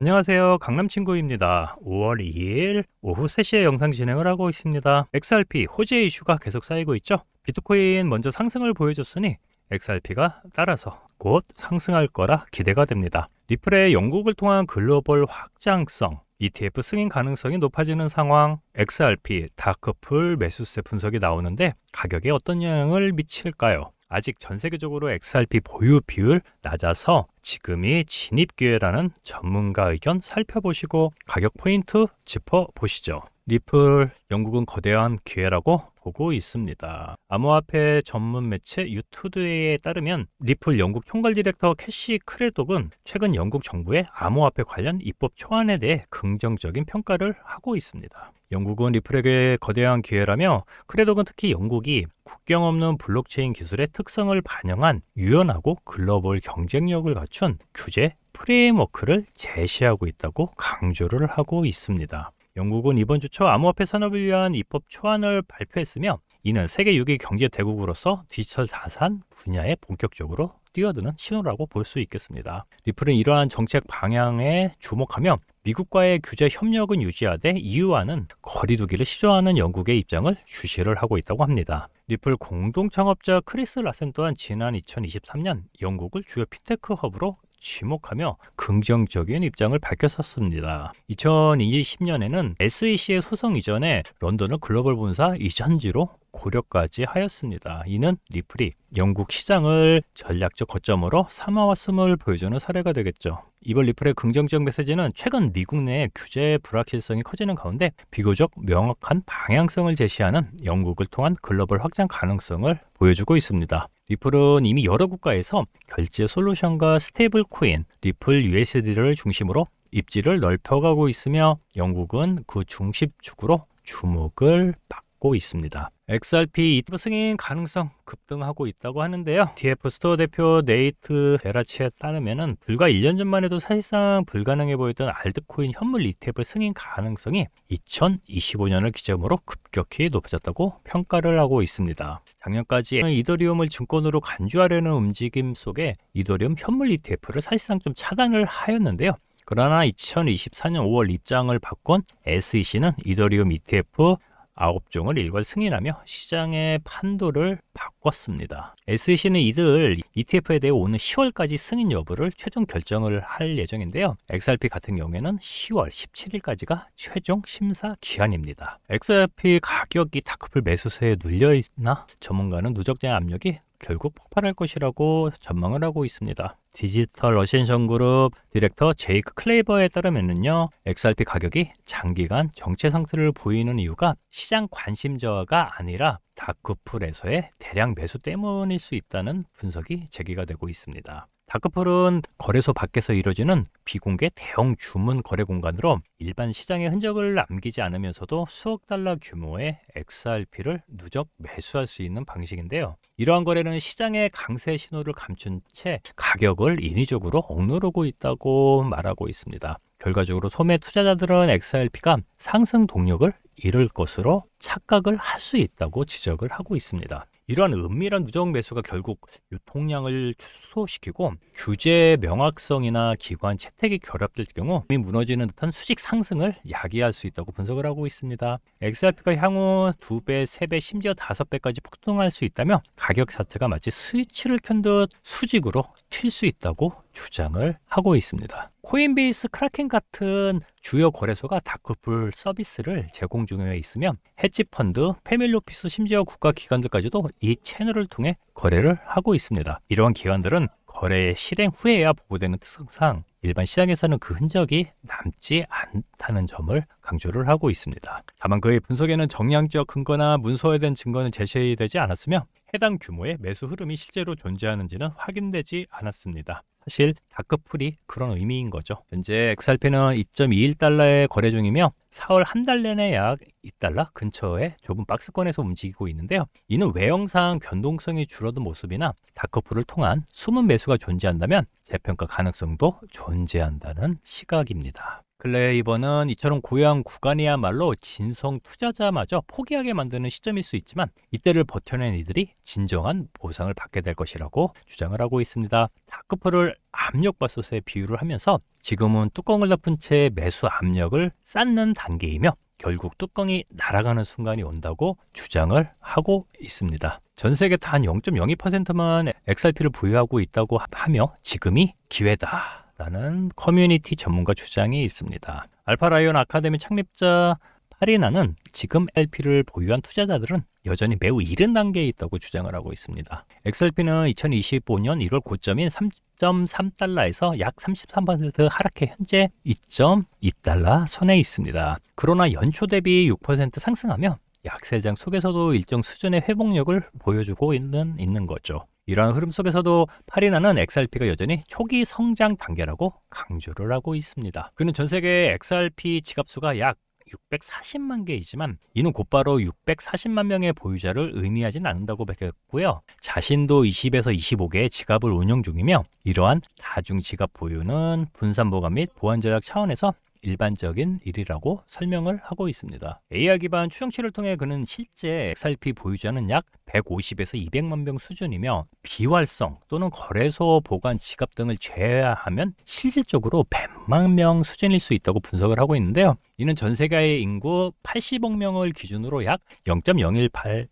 안녕하세요. 강남친구입니다. 5월 2일 오후 3시에 영상 진행을 하고 있습니다. XRP 호재 이슈가 계속 쌓이고 있죠. 비트코인 먼저 상승을 보여줬으니 XRP가 따라서 곧 상승할 거라 기대가 됩니다. 리플의 영국을 통한 글로벌 확장성, ETF 승인 가능성이 높아지는 상황, XRP 다크풀 매수세 분석이 나오는데 가격에 어떤 영향을 미칠까요? 아직 전 세계적으로 XRP 보유 비율 낮아서 지금이 진입 기회라는 전문가 의견 살펴보시고 가격 포인트 짚어 보시죠. 리플 영국은 거대한 기회라고 보고 있습니다. 암호화폐 전문 매체 유투데이에 따르면 리플 영국 총괄 디렉터 캐시 크레독은 최근 영국 정부의 암호화폐 관련 입법 초안에 대해 긍정적인 평가를 하고 있습니다. 영국은 리플에게 거대한 기회라며 크레독은 특히 영국이 국경 없는 블록체인 기술의 특성을 반영한 유연하고 글로벌 경쟁력을 갖춘 규제 프레임워크를 제시하고 있다고 강조를 하고 있습니다. 영국은 이번 주 초 암호화폐 산업을 위한 입법 초안을 발표했으며 이는 세계 6위 경제 대국으로서 디지털 자산 분야에 본격적으로 뛰어드는 신호라고 볼 수 있겠습니다. 리플은 이러한 정책 방향에 주목하며 미국과의 규제 협력은 유지하되 EU와는 거리두기를 시도하는 영국의 입장을 주시를 하고 있다고 합니다. 리플 공동 창업자 크리스 라센 또한 지난 2023년 영국을 주요 핀테크 허브로 지목하며 긍정적인 입장을 밝혔었습니다. 2020년에는 SEC의 소송 이전에 런던을 글로벌 본사 이전지로 고려까지 하였습니다. 이는 리플이 영국 시장을 전략적 거점으로 삼아왔음을 보여주는 사례가 되겠죠. 이번 리플의 긍정적 메시지는 최근 미국 내 규제 불확실성이 커지는 가운데 비교적 명확한 방향성을 제시하는 영국을 통한 글로벌 확장 가능성을 보여주고 있습니다. 리플은 이미 여러 국가에서 결제 솔루션과 스테이블 코인, 리플 USD를 중심으로 입지를 넓혀가고 있으며 영국은 그 중심축으로 주목을 받고 있습니다. XRP ETF 승인 가능성 급등하고 있다고 하는데요. DF 스토어 대표 네이트 베라치에 따르면은 불과 1년 전만 해도 사실상 불가능해 보였던 알트코인 현물 ETF 승인 가능성이 2025년을 기점으로 급격히 높아졌다고 평가를 하고 있습니다. 작년까지 이더리움을 증권으로 간주하려는 움직임 속에 이더리움 현물 ETF를 사실상 좀 차단을 하였는데요. 그러나 2024년 5월 입장을 바꾼 SEC는 이더리움 ETF 9종을 일괄 승인하며 시장의 판도를 바 꿨습니다. SEC는 이들 ETF에 대해 오는 10월까지 승인 여부를 최종 결정을 할 예정인데요. XRP 같은 경우에는 10월 17일까지가 최종 심사 기한입니다. XRP 가격이 다크풀 매수세에 눌려 있나? 전문가는 누적된 압력이 결국 폭발할 것이라고 전망을 하고 있습니다. 디지털 어센션 그룹 디렉터 제이크 클레이버에 따르면요. XRP 가격이 장기간 정체 상태를 보이는 이유가 시장 관심 저하가 아니라 다크풀에서의 대량 매수 때문일 수 있다는 분석이 제기가 되고 있습니다. 다크풀은 거래소 밖에서 이루어지는 비공개 대형 주문 거래 공간으로 일반 시장의 흔적을 남기지 않으면서도 수억 달러 규모의 XRP를 누적 매수할 수 있는 방식인데요. 이러한 거래는 시장의 강세 신호를 감춘 채 가격을 인위적으로 억누르고 있다고 말하고 있습니다. 결과적으로 소매 투자자들은 XRP가 상승 동력을 잃을 것으로 착각을 할 수 있다고 지적을 하고 있습니다. 이러한 은밀한 누적 매수가 결국 유통량을 축소시키고 규제 명확성이나 기관 채택이 결합될 경우 이미 무너지는 듯한 수직 상승을 야기할 수 있다고 분석을 하고 있습니다. XRP가 향후 2배, 3배, 심지어 5배까지 폭등할 수 있다며 가격 자체가 마치 스위치를 켠 듯 수직으로 튈 수 있다고 주장을 하고 있습니다. 코인베이스 크라켄 같은 주요 거래소가 다크풀 서비스를 제공 중에 있으며 헤지펀드, 패밀리오피스 심지어 국가기관들까지도 이 채널을 통해 거래를 하고 있습니다. 이러한 기관들은 거래 실행 후에야 보고되는 특성상 일반 시장에서는 그 흔적이 남지 않다는 점을 강조를 하고 있습니다. 다만 그의 분석에는 정량적 근거나 문서화된 증거는 제시되지 않았으며 해당 규모의 매수 흐름이 실제로 존재하는지는 확인되지 않았습니다. 사실 다크풀이 그런 의미인 거죠. 현재 XRP는 2.21달러에 거래 중이며 4월 한 달 내내 약 2달러 근처에 좁은 박스권에서 움직이고 있는데요. 이는 외형상 변동성이 줄어든 모습이나 다크풀을 통한 숨은 매수가 존재한다면 재평가 가능성도 존재한다는 시각입니다. 맥클레이버는 이처럼 고요한 구간이야말로 진성 투자자마저 포기하게 만드는 시점일 수 있지만 이때를 버텨낸 이들이 진정한 보상을 받게 될 것이라고 주장을 하고 있습니다. 다크풀을 압력밥솥에 비유를 하면서 지금은 뚜껑을 덮은 채 매수 압력을 쌓는 단계이며 결국 뚜껑이 날아가는 순간이 온다고 주장을 하고 있습니다. 전 세계 단 0.02%만 XRP를 보유하고 있다고 하며 지금이 기회다. 라는 커뮤니티 전문가 주장이 있습니다. 알파라이온 아카데미 창립자 파리나는 지금 LP를 보유한 투자자들은 여전히 매우 이른 단계에 있다고 주장을 하고 있습니다. XRP는 2025년 1월 고점인 3.3달러에서 약 33% 하락해 현재 2.2달러 선에 있습니다. 그러나 연초 대비 6% 상승하며 약세장 속에서도 일정 수준의 회복력을 보여주고 있는, 있는 거죠. 이러한 흐름 속에서도 파리나는 XRP가 여전히 초기 성장 단계라고 강조를 하고 있습니다. 그는 전 세계 XRP 지갑 수가 약 640만 개이지만 이는 곧바로 640만 명의 보유자를 의미하진 않는다고 밝혔고요. 자신도 20에서 25개의 지갑을 운영 중이며 이러한 다중 지갑 보유는 분산 보관 및 보안 전략 차원에서 일반적인 일이라고 설명을 하고 있습니다. AR 기반 추정치를 통해 그는 실제 XRP 보유자는 약 150에서 200만 명 수준이며 비활성 또는 거래소 보관 지갑 등을 제외하면 실질적으로 100만 명 수준일 수 있다고 분석을 하고 있는데요. 이는 전 세계의 인구 80억 명을 기준으로 약 0.018%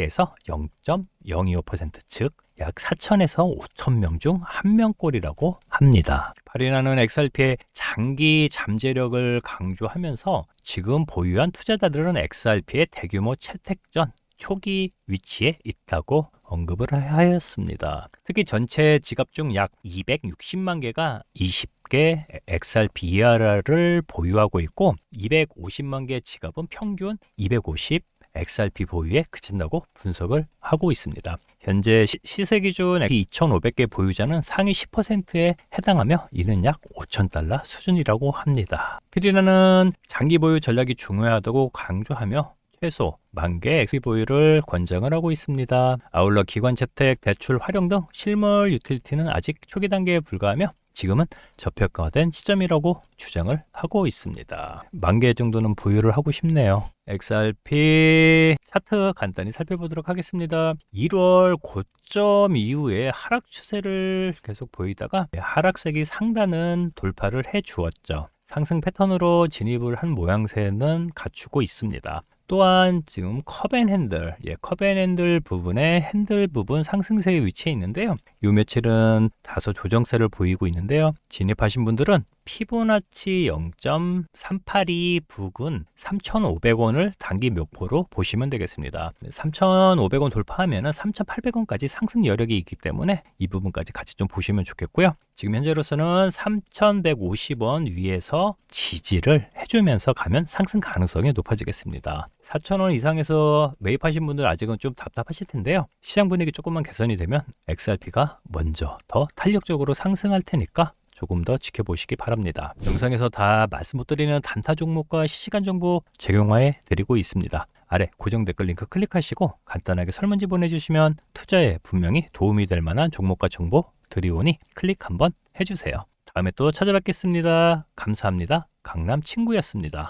에서 0.025%, 즉 약 4천에서 5천 명 중 한 명꼴이라고 합니다. 파리나는 XRP의 장기 잠재력을 강조하면서 지금 보유한 투자자들은 XRP의 대규모 채택 전 초기 위치에 있다고 언급을 하였습니다. 특히 전체 지갑 중 약 260만 개가 20개 XRP ERR을 보유하고 있고 250만 개 지갑은 평균 250 XRP 보유에 그친다고 분석을 하고 있습니다. 현재 시, 세 기준 2,500개 보유자는 상위 10%에 해당하며 이는 약 5,000달러 수준이라고 합니다. 피리나는 장기 보유 전략이 중요하다고 강조하며 최소 만개 보유를 권장을 하고 있습니다. 아울러 기관 채택, 대출 활용 등 실물 유틸리티는 아직 초기 단계에 불과하며 지금은 저평가된 시점이라고 주장을 하고 있습니다. 만 개 정도는 보유를 하고 싶네요. XRP 차트 간단히 살펴보도록 하겠습니다. 1월 고점 이후에 하락 추세를 계속 보이다가 하락세기 상단은 돌파를 해 주었죠. 상승 패턴으로 진입을 한 모양새는 갖추고 있습니다. 또한 지금 컵앤 핸들, 예, 컵앤 핸들 부분에 핸들 부분 상승세에 위치해 있는데요. 요 며칠은 다소 조정세를 보이고 있는데요. 진입하신 분들은 피보나치 0.382 부근 3,500원을 단기 목표로 보시면 되겠습니다. 3,500원 돌파하면 3,800원까지 상승 여력이 있기 때문에 이 부분까지 같이 좀 보시면 좋겠고요. 지금 현재로서는 3,150원 위에서 지지를 해주면서 가면 상승 가능성이 높아지겠습니다. 4,000원 이상에서 매입하신 분들 아직은 좀 답답하실 텐데요. 시장 분위기 조금만 개선이 되면 XRP가 먼저 더 탄력적으로 상승할 테니까 조금 더 지켜보시기 바랍니다. 영상에서 다 말씀 못 드리는 단타 종목과 실시간 정보 제공해 드리고 있습니다. 아래 고정 댓글 링크 클릭하시고 간단하게 설문지 보내주시면 투자에 분명히 도움이 될 만한 종목과 정보 드리오니 클릭 한번 해주세요. 다음에 또 찾아뵙겠습니다. 감사합니다. 강남 친구였습니다.